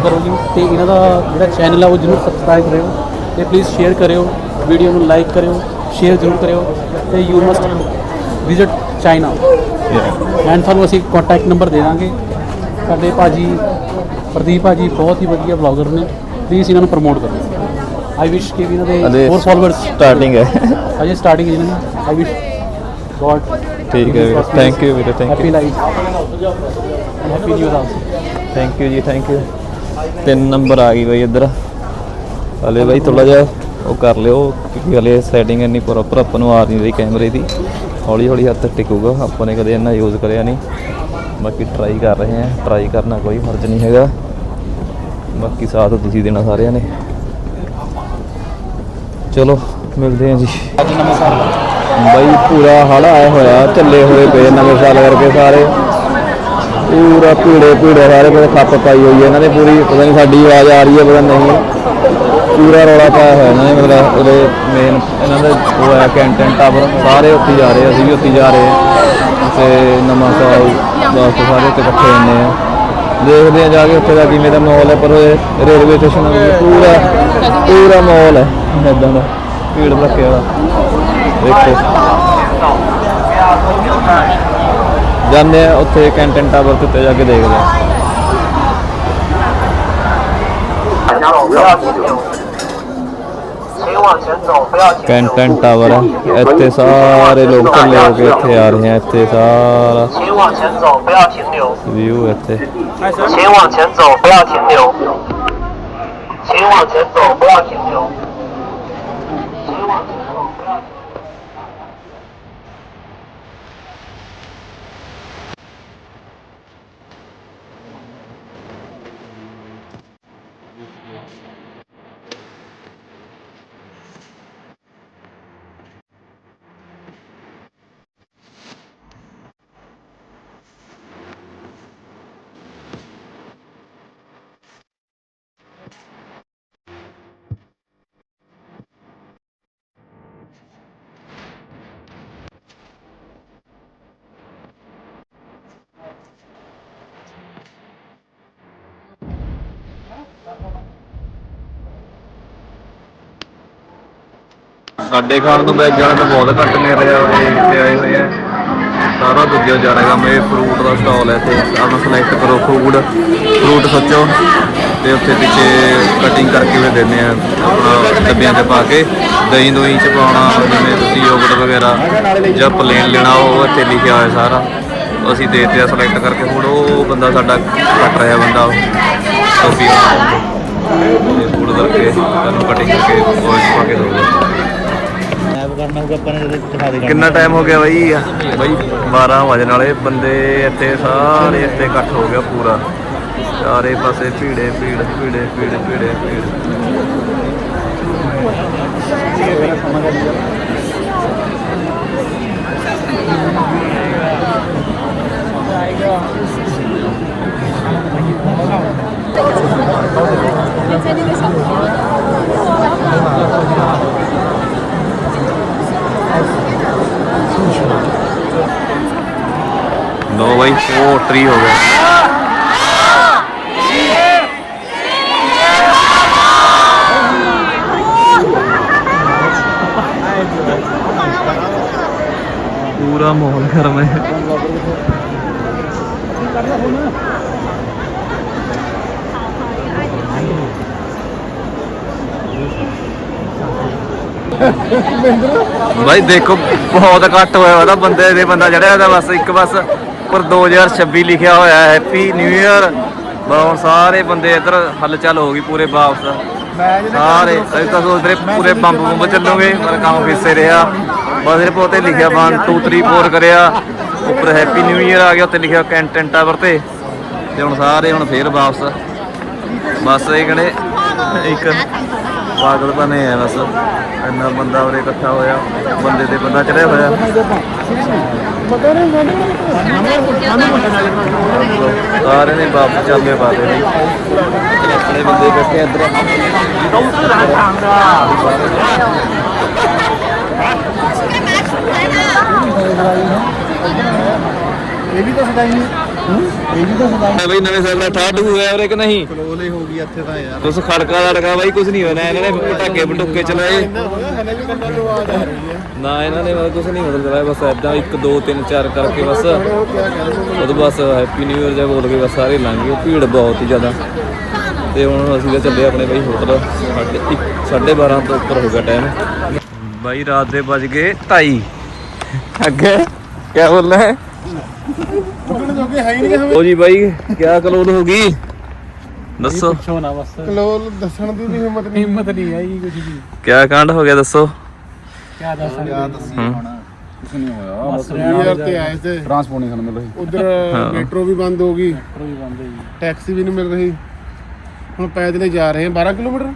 ਤੇ ਇਹਨਾਂ ਦਾ ਜਿਹੜਾ ਚੈਨਲ ਆ ਉਹ ਜਰੂਰ ਸਬਸਕ੍ਰਾਈਬ ਕਰਿਓ ਤੇ ਪਲੀਜ਼ ਸ਼ੇਅਰ ਕਰਿਓ। ਵੀਡੀਓ ਨੂੰ ਲਾਈਕ ਕਰਿਓ ਸ਼ੇਅਰ ਜ਼ਰੂਰ ਕਰਿਓ ਤੇ you must visit China and ਤੁਹਾਨੂੰ ਅਸੀਂ ਕੰਟੈਕਟ ਨੰਬਰ ਦੇ ਦਾਂਗੇ। ਸਾਡੇ ਭਾਜੀ ਪ੍ਰਦੀਪ ਭਾਜੀ ਬਹੁਤ ਹੀ ਵਧੀਆ ਵਲੌਗਰ ਨੇ। ਪਲੀਜ਼ ਇਹਨਾਂ ਨੂੰ ਪ੍ਰਮੋਟ ਕਰੋ ਆਈ ਵਿਸ਼ ਕਿ ਇਹਨਾਂ ਦੇ ਹੋਰ ਫਾਲੋਅਰਸ ਸਟਾਰਟਿੰਗ ਹੈ। ਅਜੇ ਸਟਾਰਟਿੰਗ ਹੈ ਇਹਨਾਂ ਦੀ ਆਈ ਵਿਸ਼ ਗੋਡ ਠੀਕ ਹੈ ਥੈਂਕ ਯੂ ਵੀਰੇ thank happy you life happy new also thank you ਜੀ ਥੈਂਕ ਯੂ ਤਿੰਨ ਨੰਬਰ ਆ ਗਈ ਬਈ ਇੱਧਰ। ਹਲੇ ਬਾਈ ਥੋੜਾ ਜਿਹਾ ਉਹ ਕਰ ਲਿਓ, ਕਿਉਂਕਿ ਹਲੇ ਸੈਟਿੰਗ ਇੰਨੀ ਪ੍ਰੋਪਰ ਆਪਾਂ ਨੂੰ ਆ ਨਹੀਂ ਰਹੀ ਕੈਮਰੇ ਦੀ। ਹੌਲੀ ਹੌਲੀ ਹੱਥ ਟਿਕੂਗਾ, ਆਪਾਂ ਨੇ ਕਦੇ ਇੰਨਾ ਯੂਜ਼ ਕਰਿਆ ਨਹੀਂ। ਬਾਕੀ ਟਰਾਈ ਕਰ ਰਹੇ ਹਾਂ ਟਰਾਈ ਕਰਨਾ ਕੋਈ ਫਰਜ਼ ਨਹੀਂ ਹੈਗਾ। ਬਾਕੀ ਸਾਥ ਤੁਸੀਂ ਦੇਣਾ ਸਾਰਿਆਂ ਨੇ। ਚਲੋ, ਮਿਲਦੇ ਹਾਂ ਜੀ। ਅੱਜ ਨਵਾਂ ਬਾਈ ਪੂਰਾ ਹੜ ਆਇਆ ਹੋਇਆ, ਚੱਲੇ ਹੋਏ ਪਏ ਨਵੇਂ ਸਾਲ ਕਰਕੇ ਸਾਰੇ। ਪੂਰਾ ਭੀੜੇ ਭੀੜੇ ਸਾਰੇ ਕੋਲ ਖੱਪ ਪਾਈ ਹੋਈ ਹੈ। ਇਹਨਾਂ ਨੇ ਪੂਰੀ, ਪਤਾ ਨਹੀਂ ਸਾਡੀ ਆਵਾਜ਼ ਆ ਰਹੀ ਹੈ, ਪਤਾ ਨਹੀਂ। ਪੂਰਾ ਰੌਲਾ ਪਾਇਆ ਹੋਇਆ ਇਹਨਾਂ ਨੇ, ਮਤਲਬ ਉਹਦੇ ਮੇਨ ਇਹਨਾਂ ਦਾ ਉਹ ਹੈ ਕੈਂਟਨ ਟਾਵਰ ਸਾਰੇ ਉੱਥੇ ਜਾ ਰਹੇ ਅਸੀਂ ਵੀ ਉੱਥੇ ਜਾ ਰਹੇ ਹਾਂ ਤੇ ਨਵਾਂ ਸਾਲ ਵਾਸਤੇ ਸਾਰੇ ਉੱਥੇ ਇਕੱਠੇ ਹੁੰਦੇ ਆ। ਦੇਖਦੇ ਆ ਜਾ ਕੇ ਉੱਥੇ ਦਾ ਕਿਵੇਂ ਦਾ ਮਾਹੌਲ ਹੈ, ਪਰ ਰੇਲਵੇ ਸਟੇਸ਼ਨ ਪੂਰਾ ਪੂਰਾ ਮਾਹੌਲ ਹੈ ਇਦਾਂ ਦਾ, ਭੀੜ ਭੜੱਕੇ ਵਾਲਾ। ਦੇਖੋ। ਜਾਂਦੇ ਆ ਉੱਥੇ ਕੈਂਟਨ ਟਾਵਰ ਤੇ ਉੱਤੇ ਜਾ ਕੇ ਦੇਖਦੇ ਆ ਕੈਂਟਨ ਟਾਵਰ ਹੈ ਇੱਥੇ ਸਾਰੇ ਲੋਕ ਚੱਲੇ ਹੋ ਕੇ ਇੱਥੇ ਆ ਰਹੇ ਆ ਇੱਥੇ ਸਾਰਾ 请往前走，不要停留。 ਵਿਊ ਇੱਥੇ 请往前走，不要停留。请往前走，不要停留。 ਸਾਡੇ ਖਾਣ ਨੂੰ ਬੈਗ ਜਾਣਾ ਤਾਂ ਬਹੁਤ ਘੱਟ ਮਿਲ ਰਿਹਾ ਹੋਏ ਇੱਥੇ ਆਏ ਹੋਏ ਆ। ਸਾਰਾ ਦੂਜਾ ਜਾ ਰਿਹਾ ਕੰਮ, ਇਹ ਫਰੂਟ ਦਾ ਸਟਾਲ ਹੈ ਇੱਥੇ। ਆਪਣਾ ਸਿਲੈਕਟ ਕਰੋ ਫੂਡ ਫਰੂਟ ਸੋਚੋ ਤੇ ਉੱਥੇ ਪਿੱਛੇ ਕਟਿੰਗ ਕਰਕੇ ਵੀ ਦਿੰਦੇ ਆ, ਆਪਣਾ ਡੱਬਿਆਂ 'ਤੇ ਪਾ ਕੇ। ਦਹੀਂ ਦੋਹੀਂ 'ਚ ਪਾਉਣਾ, ਜਿਵੇਂ ਤੁਸੀਂ ਯੋਗਰਟ ਵਗੈਰਾ ਜਾਂ ਪਲੇਨ ਲੈਣਾ, ਉਹ ਇੱਥੇ ਲਿਖਿਆ ਹੋਇਆ ਸਾਰਾ। ਅਸੀਂ ਦੇ ਦਿੱਤੇ ਆ ਸਿਲੈਕਟ ਕਰਕੇ ਫੂਡ ਉਹ ਬੰਦਾ ਸਾਡਾ ਕੱਟ ਰਿਹਾ ਬੰਦਾ ਟੋਪੀ ਤੇ ਫੂਡ ਕਰਕੇ ਤੁਹਾਨੂੰ ਕਟਿੰਗ ਕਰਕੇ, ਉਹ ਪਾ ਕੇ ਦਊਗਾ। ਕਰਨਾ ਹੋਊਗਾ ਆਪਾਂ ਨੇ ਦਿਖਾ ਦੇ ਕਿੰਨਾ ਟਾਈਮ ਹੋ ਗਿਆ ਬਾਈ? ਬਾਈ 12 ਵਜਣ ਵਾਲੇ ਬੰਦੇ ਇੱਥੇ ਸਾਰੇ ਇੱਥੇ ਇਕੱਠ ਹੋ ਗਿਆ ਪੂਰਾ। ਚਾਰੇ ਪਾਸੇ ਭੀੜੇ ਭੀੜ ਭੀੜੇ ਭੀੜ ਭੀੜੇ ਭੀੜ। ਬਾਈ ਉਹ ਟਰੀ ਹੋ ਗਿਆ ਪੂਰਾ ਮਾਹੌਲ ਗਰਮ ਹੈ। ਭਾਈ ਦੇਖੋ, ਬਹੁਤ ਘੱਟ ਹੋਇਆ ਉਹਦਾ ਬੰਦੇ ਦੇ, ਬੰਦਾ ਚੜਿਆ ਉਹਦਾ ਬਸ, ਇੱਕ ਬਸ। ਪਰ 2026 ਲਿਖਿਆ ਹੋਇਆ ਹੈ। ਹੈਪੀ ਨਿਊ ਇਅਰ ਬਹੁਤ ਸਾਰੇ ਬੰਦੇ ਇੱਧਰ ਹਲਚਲ ਹੋ ਗਈ ਪੂਰੇ ਵਾਪਸ। ਸਾਰੇ ਅਸੀਂ ਤਾਂ ਸੋਚ ਰਹੇ ਪੂਰੇ ਬੰਬ ਬੰਬ ਚੱਲੋਗੇ ਪਰ ਕੰਮ ਫਿਸੇ ਰਿਹਾ। ਬਸ ਇਹ ਪੋਤੇ ਲਿਖਿਆ 1 2 3 4 ਕਰਿਆ। ਉੱਪਰ ਹੈਪੀ ਨਿਊ ਇਅਰ ਆ ਗਿਆ ਉੱਤੇ ਲਿਖਿਆ ਕੈਂਟਨ ਟਾਵਰ ਤੇ। ਤੇ ਹੁਣ ਸਾਰੇ ਹੁਣ ਫੇਰ ਵਾਪਸ। ਬਸ ਇਹ ਕਹਿੰਦੇ ਇੱਕ ਪਾਗਲ ਬਣੇ ਆ ਬਸ। ਇੰਨਾ ਬੰਦਾ ਉਰੇ ਇਕੱਠਾ ਹੋਇਆ, ਬੰਦੇ ਤੇ ਬੰਦਾ ਚੜਿਆ ਹੋਇਆ। ਸਾਰੇ ਨੇ ਵਾਪਸ ਚੱਲੇ ਪਾਦੇ ਨੇ ਆਪਣੇ ਬੰਦੇ ਬੈਠੇ ਇੱਧਰ। ਇਹ ਵੀ ਤਾਂ ਸਦਾਈ ਇਹ ਵੀ ਤਾਂ ਸਦਾਈ ਬਈ ਨਵੇਂ ਸਾਲ ਦਾ ਠਾਡੂ ਹੋਇਆ ਉਰੇ ਕਿ ਨਹੀਂ? ਕਲੋਲੇ ਹੋ ਗਈ ਇੱਥੇ ਤਾਂ ਯਾਰ। ਉਸ ਖੜਕਾ ਲੜਕਾ ਬਾਈ ਕੁਝ ਨਹੀਂ ਹੋਣਾ ਇਹਨਾਂ ਨੇ ਪਟਾਕੇ ਪਟੁੱਕੇ ਚਲਾਏ। ਹਲੇ ਵੀ ਕੰਨਾਂ ਨੂੰ ਆਵਾਜ਼ ਆ ਰਹੀ ਹੈ। ਨਾ ਇਹਨਾਂ ਨੇ ਮਤਲਬ ਕੁਝ ਨਹੀਂ ਮਤਲਬ ਚਲਾਇਆ ਬਸ ਐਦਾਂ 1 2 3 4 ਕਰਕੇ ਬਸ। ਉਦੋਂ ਬਸ ਹੈਪੀ ਨਿਊ ਇਅਰ ਜਿਹਾ ਬੋਲ ਕੇ ਬਸ ਸਾਰੇ ਲੰਘ ਗਏ ਭੀੜ ਬਹੁਤ ਹੀ ਜ਼ਿਆਦਾ। ਤੇ ਹੁਣ ਅਸੀਂ ਤਾਂ ਚੱਲੇ ਆਪਣੇ ਬਾਈ ਹੋਟਲ ਸਾਢੇ ਇੱਕ- ਸਾਢੇ 12 ਤੋਂ ਉੱਪਰ ਹੋ ਗਿਆ ਟਾਈਮ ਬਾਈ ਰਾਤ ਦੇ ਵੱਜ ਗਏ 2:30 ਅੱਗੇ ਕੀ ਬੋਲਣਾ ਹੈ? ਬੁੱਕਣ ਜੋਗੇ ਹੈ ਹੀ ਨਹੀਂ ਹਮੇ ਉਹ ਜੀ ਬਾਈ ਕੀ ਕਲੋਲ ਹੋ ਗਈ? ਦੱਸੋ। ਪੁੱਛੋ ਨਾ ਬਸ। ਕਲੋਲ ਦੱਸਣ ਦੀ ਵੀ ਹਿੰਮਤ ਨਹੀਂ। ਹਿੰਮਤ ਨਹੀਂ ਆਈ ਕੁਝ ਵੀ। ਕੀ ਕਾਂਡ ਹੋ ਗਿਆ ਦੱਸੋ। ਕਿਆ ਦੱਸਾਂ ਯਾਰ ਦੱਸੀ। ਹੂੰ। ਹੁਣ। ਕੁਝ ਨਹੀਂ ਹੋਇਆ ਬਸ ਯਾਰ ਤੇ ਆਏ ਤੇ ਟਰਾਂਸਪੋਰਟੇਸ਼ਨ ਮਿਲ ਰਹੀ। ਉਧਰ ਮੈਟਰੋ ਵੀ ਬੰਦ ਹੋ ਗਈ। ਕੋਈ ਬੰਦ ਹੀ ਟੈਕਸੀ ਵੀ ਨਹੀਂ ਮਿਲ ਰਹੀ। ਹੁਣ ਪੈਦਲ ਜਾ ਰਹੇ ਹਾਂ 12 ਕਿਲੋਮੀਟਰ?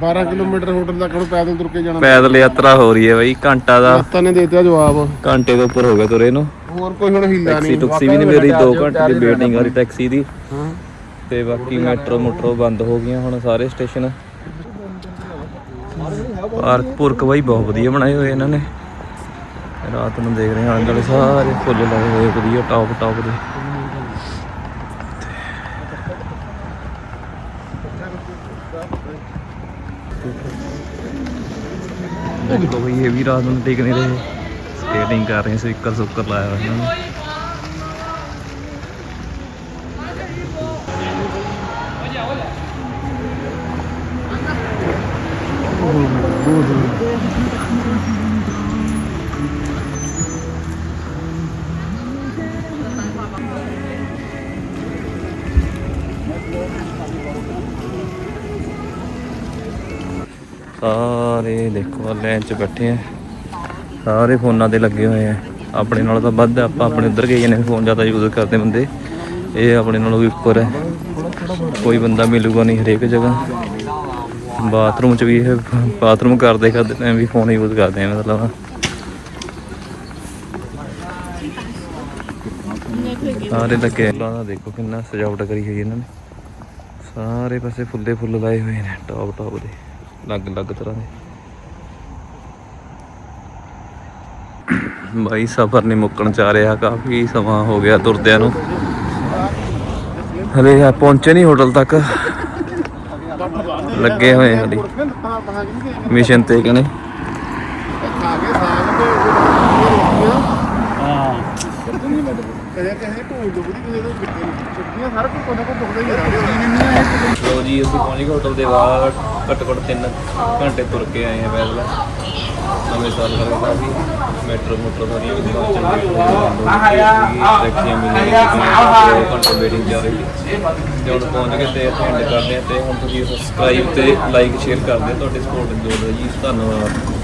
12 ਕਿਲੋਮੀਟਰ ਹੋਟਲ ਤੱਕ ਹੁਣ ਪੈਦਲ ਤੁਰ ਕੇ ਜਾਣਾ। ਪੈਦਲ ਯਾਤਰਾ ਹੋ ਰਹੀ ਹੈ ਬਾਈ ਘੰਟਾ ਦਾ। ਮਾਤਾ ਨੇ ਦੇ ਦਿੱਤਾ ਜਵਾਬ। ਘੰਟੇ ਤੋਂ ਉੱਪਰ ਹੋ ਗਿਆ ਤੁਰੇ ਨੂੰ। ਹੋਰ ਕੋਈ ਹੁਣ ਹਿੱਲਾ ਨਹੀਂ। ਟੁਕਸੀ ਵੀ ਨਹੀਂ ਮੇਰੀ 2 ਘੰਟੇ ਦੀ ਵੇਟਿੰਗ ਆ ਰਹੀ ਟੈਕਸੀ ਦੀ। ਤੇ ਬਾਕੀ ਮੈਟਰੋ ਮੋਟਰੋ ਬੰਦ ਹੋ ਗਈਆਂ ਹੁਣ ਸਾਰੇ ਸਟੇਸ਼ਨ। ਪਾਰਕ ਪੁਰਕ ਬਾਈ ਬਹੁਤ ਵਧੀਆ ਬਣਾਏ ਹੋਏ ਇਹਨਾਂ ਨੇ। ਰਾਤ ਨੂੰ ਦੇਖ ਰਹੇ ਹਾਂ ਆਲੇ ਸਾਰੇ ਫੁੱਲ ਲਾਏ ਹੋਏ ਵਧੀਆ ਟੌਪ ਟੌਪ ਦੇ। ਬਈ, ਇਹ ਵੀ ਰਾਤ ਨੂੰ ਟਿਕ ਨਹੀਂ ਰਹੇ। ਸਕੇਟਿੰਗ ਕਰ ਰਹੇ ਸਪੀਕਰ ਸੁੱਕਰ ਲਾਇਆ ਹੋਇਆ ਇਹਨਾਂ ਨੇ। ਸਾਰੇ ਦੇਖੋ ਲਾਈਨ 'ਚ ਬੈਠੇ ਆ। ਸਾਰੇ ਫੋਨਾਂ ਤੇ ਲੱਗੇ ਹੋਏ ਆ। ਆਪਣੇ ਨਾਲੋਂ ਤਾਂ ਵੱਧ ਆਪਾਂ ਆਪਣੇ ਉਧਰ ਗਏ ਨੇ, ਫੋਨ ਜ਼ਿਆਦਾ ਯੂਜ਼ ਕਰਦੇ ਬੰਦੇ। ਇਹ ਆਪਣੇ ਨਾਲੋਂ ਵੀ ਉੱਪਰ ਹੈ ਕੋਈ ਬੰਦਾ ਮਿਲੂਗਾ ਨਹੀਂ ਹਰੇਕ ਜਗ੍ਹਾ। ਬਾਥਰੂਮ 'ਚ ਵੀ ਇਹ ਬਾਥਰੂਮ ਕਰਦੇ ਕਰਦੇ ਟਾਈਮ ਵੀ ਫੋਨ ਯੂਜ਼ ਕਰਦੇ ਆ, ਮਤਲਬ। ਸਾਰੇ ਲੱਗੇ ਫੁੱਲਾਂ ਦੇਖੋ ਕਿੰਨਾ ਸਜਾਵਟ ਕਰੀ ਹੋਈ ਇਹਨਾਂ ਨੇ। ਸਾਰੇ ਪਾਸੇ ਫੁੱਲੇ ਫੁੱਲ ਲਾਏ ਹੋਏ ਨੇ ਟੌਪ ਟੌਪ ਦੇ। ਅਲੱਗ ਅਲੱਗ ਤਰ੍ਹਾਂ ਦੇ। ਬਾਈ, ਸਫ਼ਰ ਨਹੀਂ ਮੁੱਕਣ ਚ ਰਿਹਾ, ਕਾਫੀ ਸਮਾਂ ਹੋ ਗਿਆ ਤੁਰਦਿਆਂ ਨੂੰ। ਹਲੇ ਆ, ਪਹੁੰਚੇ ਨਹੀਂ ਹੋਟਲ ਤੱਕ। ਲੱਗੇ ਹੋਏ ਹਲੇ। ਮਿਸ਼ਨ ਤੇ ਕਹਿੰਦੇ। ਲੋ ਜੀ, ਅਸੀਂ ਪਹੁੰਚ ਗਏ ਹੋਟਲ ਦੇ ਬਾਹਰ। ਘੱਟੋ ਘੱਟ 3 ਘੰਟੇ ਤੁਰ ਕੇ ਆਏ ਆ ਪੈਦਲ ਨਵੇਂ ਸਾਲ ਮੈਟਰੋ ਮੋਟਰ ਸਾਰੀਆਂ ਵੀ ਬਹੁਤ ਚੰਗੀਆਂ ਟੈਕਸੀਆਂ ਮਿਲੀਆਂ ਦੋ ਘੰਟੇ ਵੇਟਿੰਗ ਜਾ ਰਹੀ ਸੀ ਤੇ ਹੁਣ ਪਹੁੰਚ ਗਏ ਤੇ ਐਂਡ ਕਰਦੇ ਆ ਤੇ ਹੁਣ ਤੁਸੀਂ ਸਬਸਕ੍ਰਾਈਬ ਤੇ ਲਾਈਕ ਸ਼ੇਅਰ ਕਰਦੇ ਤੁਹਾਡੇ ਸਪੋਰਟ ਦੀ ਲੋੜ ਹੈ ਜੀ ਧੰਨਵਾਦ।